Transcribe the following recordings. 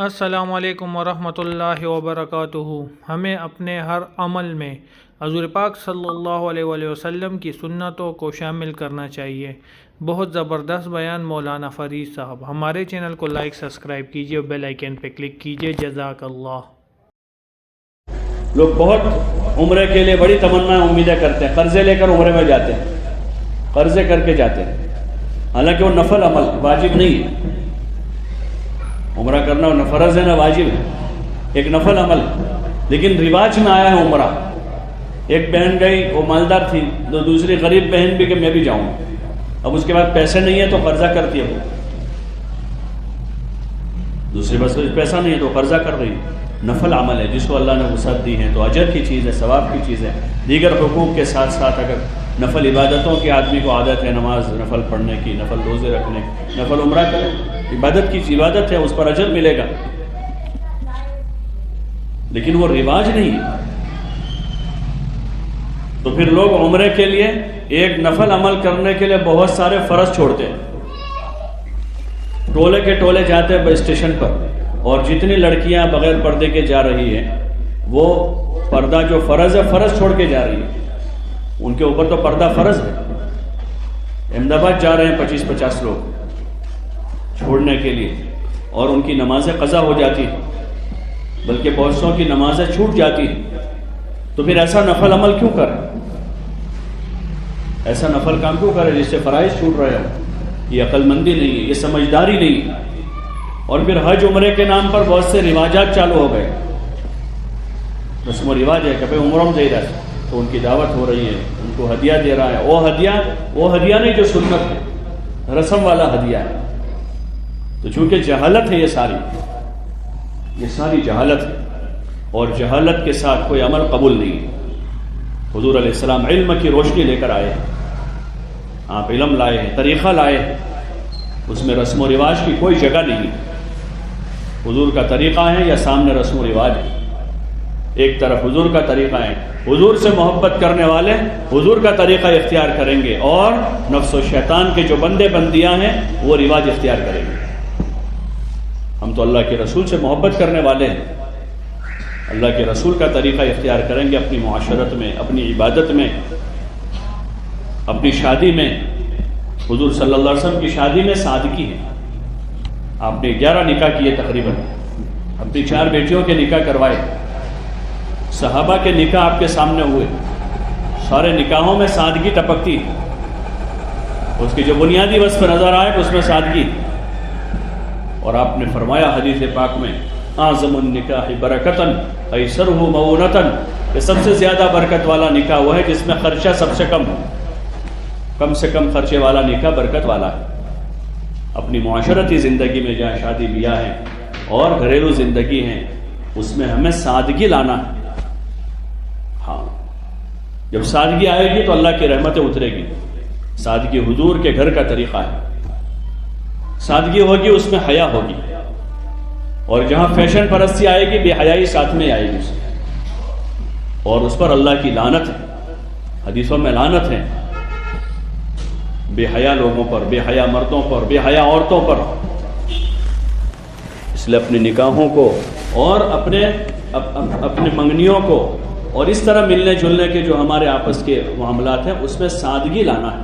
السلام علیکم ورحمۃ اللہ وبرکاتہ۔ ہمیں اپنے ہر عمل میں حضور پاک صلی اللہ علیہ وآلہ وسلم کی سنتوں کو شامل کرنا چاہیے۔ بہت زبردست بیان مولانا فرید صاحب۔ ہمارے چینل کو لائک، سبسکرائب کیجیے بیل آئیکن پہ کلک کیجیے جزاک اللہ۔ لوگ بہت عمرے کے لیے بڑی تمنا امیدیں کرتے ہیں۔ قرضے لے کر عمرے میں جاتے ہیں۔ قرضے کر کے جاتے ہیں۔ حالانکہ وہ نفل عمل واجب نہیں ہے۔ عمرہ کرنا نہ فرض ہے نہ واجب ہے۔ ایک نفل عمل۔ لیکن رواج میں آیا ہے عمرہ۔ ایک بہن گئی، وہ مالدار تھی۔ تو دوسری غریب بہن بھی کہ میں بھی جاؤں۔ اب اس کے بعد پیسے نہیں ہے تو قرضہ کرتی ہے وہ۔ دوسری بس پیسہ نہیں ہے تو قرضہ کر رہی۔ نفل عمل ہے، جس کو اللہ نے وسعت دی ہے۔ تو اجر کی چیز ہے، ثواب کی چیز ہے۔ دیگر حقوق کے ساتھ ساتھ اگر نفل عبادتوں کی آدمی کو عادت ہے نماز نفل پڑھنے کی، نفل روزے رکھنے کی، نفل عمرہ کرے عبادت کی عبادت ہے، اس پر اجر ملے گا۔ لیکن وہ رواج نہیں ہے۔ تو پھر لوگ عمرے کے لیے ایک نفل عمل کرنے کے لیے بہت سارے فرض چھوڑتے ہیں۔ ٹولے کے ٹولے جاتے ہیں اسٹیشن پر۔ اور جتنی لڑکیاں بغیر پردے کے جا رہی ہیں، وہ پردہ جو فرض ہے، فرض چھوڑ کے جا رہی ہے ان کے اوپر تو پردہ فرض ہے۔ احمد آباد جا رہے ہیں پچیس پچاس لوگ چھوڑنے کے لیے اور ان کی نمازیں قضا ہو جاتی ہیں۔ بلکہ بہت سو کی نمازیں چھوٹ جاتی ہیں۔ تو پھر ایسا نفل عمل کیوں کریں؟ ایسا نفل کام کیوں کرے جس سے فرائض چھوٹ رہے ہو یہ عقل مندی نہیں ہے، یہ سمجھداری نہیں ہے۔ اور پھر حج عمرے کے نام پر بہت سے رواجات چالو ہو گئے۔ رسم و رواج ہے کہ بھائی عمروں دے رہا ہے تو ان کی دعوت ہو رہی ہے، ان کو ہدیہ دے رہا ہے۔ وہ ہدیہ وہ ہدیہ نہیں جو سنت ہے، رسم والا ہدیہ ہے۔ تو چونکہ جہالت ہے یہ ساری یہ ساری جہالت ہے۔ اور جہالت کے ساتھ کوئی عمل قبول نہیں ہے۔ حضور علیہ السلام علم کی روشنی لے کر آئے ہیں۔ آپ علم لائے ہیں، طریقہ لائے ہیں۔ اس میں رسم و رواج کی کوئی جگہ نہیں۔ حضور کا طریقہ ہے یا سامنے رسم و رواج ہے؟ ایک طرف حضور کا طریقہ ہے۔ حضور سے محبت کرنے والے حضور کا طریقہ اختیار کریں گے اور نفس و شیطان کے جو بندے بندیاں ہیں وہ رواج اختیار کریں گے۔ ہم تو اللہ کے رسول سے محبت کرنے والے ہیں۔ اللہ کے رسول کا طریقہ اختیار کریں گے اپنی معاشرت میں، اپنی عبادت میں، اپنی شادی میں۔ حضور صلی اللہ علیہ وسلم کی شادی میں سادگی ہے۔ آپ نے گیارہ نکاح کیے تقریباً۔ اپنی چار بیٹیوں کے نکاح کروائے۔ صحابہ کے نکاح آپ کے سامنے ہوئے۔ سارے نکاحوں میں سادگی ٹپکتی اس کی جو بنیادی وصف نظر آئے، اس میں سادگی۔ اور آپ نے فرمایا حدیث پاک میں، اعظم النکاح برکتن ایسر مونتن کہ سب سے زیادہ برکت والا نکاح وہ ہے جس میں خرچہ سب سے کم ہو۔ کم سے کم خرچے والا نکاح برکت والا ہے۔ اپنی معاشرتی زندگی میں جہاں شادی بیاہ ہے اور گھریلو زندگی ہے، اس میں ہمیں سادگی لانا ہے۔ ہاں۔ جب سادگی آئے گی تو اللہ کی رحمتیں اترے گی۔ سادگی حضور کے گھر کا طریقہ ہے۔ سادگی ہوگی، اس میں حیا ہوگی۔ اور جہاں فیشن پرستی آئے گی، بے حیائی ساتھ میں آئے گی۔ اور اس پر اللہ کی لانت ہے۔ حدیثوں میں لانت ہے۔ بے حیا لوگوں پر، بے حیا مردوں پر، بے حیا عورتوں پر۔ اس لیے اپنی نکاحوں کو اور اپنے اپنے منگنیوں کو اور اس طرح ملنے جلنے کے جو ہمارے آپس کے معاملات ہیں، اس میں سادگی لانا ہے۔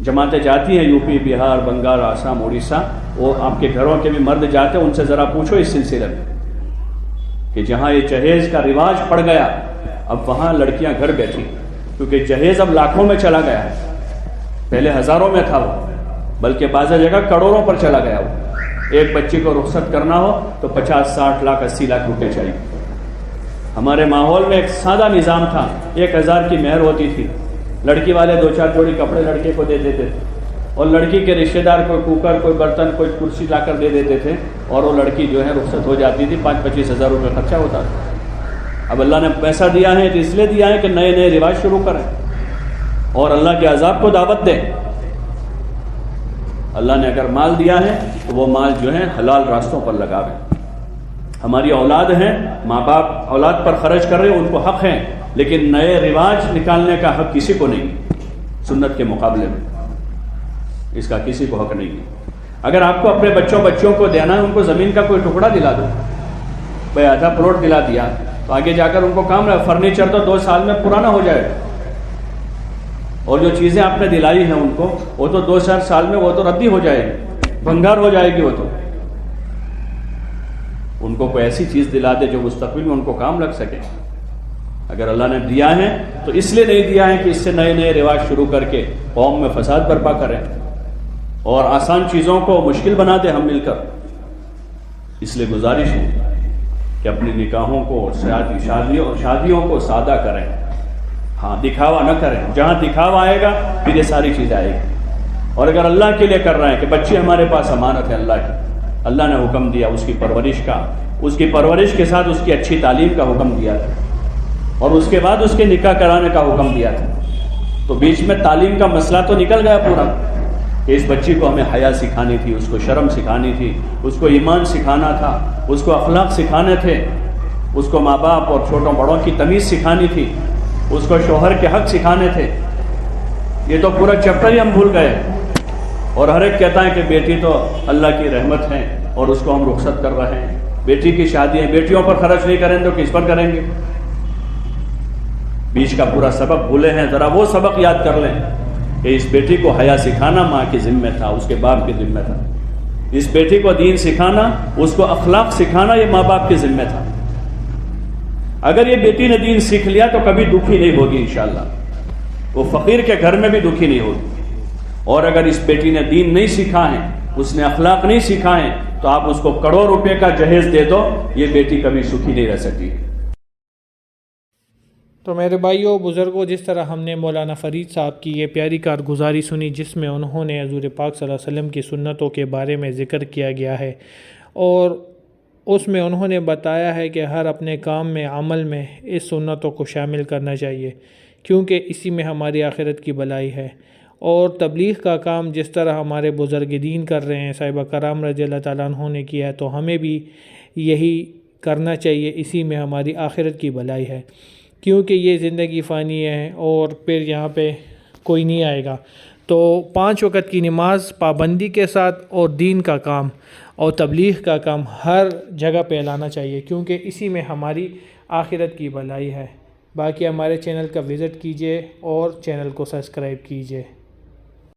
جماعتیں جاتی ہیں، یو پی، بہار، بنگال، آسام اڑیسہ وہ آپ کے گھروں کے بھی مرد جاتے ہیں، ان سے ذرا پوچھو اس سلسلے میں کہ جہاں یہ جہیز کا رواج پڑ گیا، اب وہاں لڑکیاں گھر بیٹھی، کیونکہ جہیز اب لاکھوں میں چلا گیا ہے۔ پہلے ہزاروں میں تھا وہ، بلکہ بعض جگہ کروڑوں پر چلا گیا وہ۔ ایک بچی کو رخصت کرنا ہو تو پچاس، ساٹھ لاکھ، اسی لاکھ روپے چاہیے۔ ہمارے ماحول میں ایک سادہ نظام تھا، ایک ہزار کی مہر ہوتی تھی۔ لڑکی والے دو چار جوڑی کپڑے لڑکے کو دے دیتے تھے۔ اور لڑکی کے رشتے دار کوئی کوکر، کوئی برتن، کوئی کرسی لا کر دے دیتے تھے۔ اور وہ لڑکی جو ہے رخصت ہو جاتی تھی، پانچ پچیس ہزار روپے خرچہ ہوتا تھا۔ اب اللہ نے پیسہ دیا ہے تو اس لیے دیا ہے کہ نئے نئے رواج شروع کریں۔ اور اللہ کے عذاب کو دعوت دے اللہ نے اگر مال دیا ہے تو وہ مال جو ہے حلال راستوں پر لگاوے۔ ہماری اولاد ہیں، ماں باپ اولاد پر خرچ کر رہے ہیں، ان کو حق ہیں، لیکن نئے رواج نکالنے کا حق کسی کو نہیں، سنت کے مقابلے میں۔ اس کا کسی کو حق نہیں اگر آپ کو اپنے بچوں بچوں کو دینا ہے، ان کو زمین کا کوئی ٹکڑا دلا دو بھائی آدھا پلاٹ دلا دیا، تو آگے جا کر ان کو کام رہا فرنیچر تو دو سال میں پرانا ہو جائے۔ گا اور جو چیزیں آپ نے دلائی ہیں ان کو، وہ تو دو چار سال میں وہ تو ردی ہو جائے گی بھنگار ہو جائے گی وہ تو۔ ان کو کوئی ایسی چیز دلا دے جو مستقبل میں ان کو کام لگ سکے۔ اگر اللہ نے دیا ہے، تو اس لیے نہیں دیا ہے کہ اس سے نئے نئے رواج شروع کر کے قوم میں فساد برپا کریں۔ اور آسان چیزوں کو مشکل بنا دیں ہم مل کر۔ اس لیے گزارش ہے کہ اپنی نکاحوں کو شادی شادیوں شادیوں کو سادہ کریں۔ ہاں دکھاوا نہ کریں۔ جہاں دکھاوا آئے گا، پھر یہ ساری چیز آئے گی۔ اور اگر اللہ کے لیے کر رہے ہیں کہ بچے ہمارے پاس امانت ہے اللہ کی اللہ نے حکم دیا اس کی پرورش کا۔ اس کی پرورش کے ساتھ اس کی اچھی تعلیم کا حکم دیا تھا۔ اور اس کے بعد اس کے نکاح کرانے کا حکم دیا تھا۔ تو بیچ میں تعلیم کا مسئلہ تو نکل گیا پورا۔ کہ اس بچی کو ہمیں حیا سکھانی تھی، اس کو شرم سکھانی تھی، اس کو ایمان سکھانا تھا، اس کو اخلاق سکھانے تھے، اس کو ماں باپ اور چھوٹوں بڑوں کی تمیز سکھانی تھی، اس کو شوہر کے حق سکھانے تھے۔ یہ تو پورا چیپٹر ہی ہم بھول گئے۔ اور ہر ایک کہتا ہے کہ بیٹی تو اللہ کی رحمت ہے اور اس کو ہم رخصت کر رہے ہیں۔ بیٹی کی شادی ہے بیٹیوں پر خرچ نہیں کریں تو کس پر کریں گے؟ بیچ کا پورا سبق بھولے ہیں، ذرا وہ سبق یاد کر لیں کہ اس بیٹی کو حیا سکھانا ماں کے ذمہ تھا، اس کے باپ کے ذمہ تھا۔ اس بیٹی کو دین سکھانا، اس کو اخلاق سکھانا، یہ ماں باپ کے ذمہ تھا۔ اگر یہ بیٹی نے دین سیکھ لیا تو کبھی دکھی نہیں ہوگی انشاءاللہ۔ وہ فقیر کے گھر میں بھی دکھی نہیں ہوگی۔ اور اگر اس بیٹی نے دین نہیں سیکھا ہے، اس نے اخلاق نہیں سیکھا ہے، تو آپ اس کو کروڑ روپے کا جہیز دے دو، یہ بیٹی کبھی سکھی نہیں رہ سکتی۔ تو میرے بھائیوں بزرگوں جس طرح ہم نے مولانا فرید صاحب کی یہ پیاری کارگزاری سنی، جس میں انہوں نے حضور پاک صلی اللہ علیہ وسلم کی سنتوں کے بارے میں ذکر کیا گیا ہے، اور اس میں انہوں نے بتایا ہے کہ ہر اپنے کام میں، عمل میں اس سنتوں کو شامل کرنا چاہیے، کیونکہ اسی میں ہماری آخرت کی بلائی ہے۔ اور تبلیغ کا کام جس طرح ہمارے بزرگ دین کر رہے ہیں، صاحبہ کرام رضی اللہ تعالیٰ عنہ نے کیا ہے، تو ہمیں بھی یہی کرنا چاہیے، اسی میں ہماری آخرت کی بلائی ہے۔ کیونکہ یہ زندگی فانی ہے اور پھر یہاں پہ کوئی نہیں آئے گا۔ تو پانچ وقت کی نماز پابندی کے ساتھ اور دین کا کام اور تبلیغ کا کام ہر جگہ پہ لانا چاہیے، کیونکہ اسی میں ہماری آخرت کی بھلائی ہے۔ باقی ہمارے چینل کا وزٹ کیجیے اور چینل کو سبسکرائب کیجیے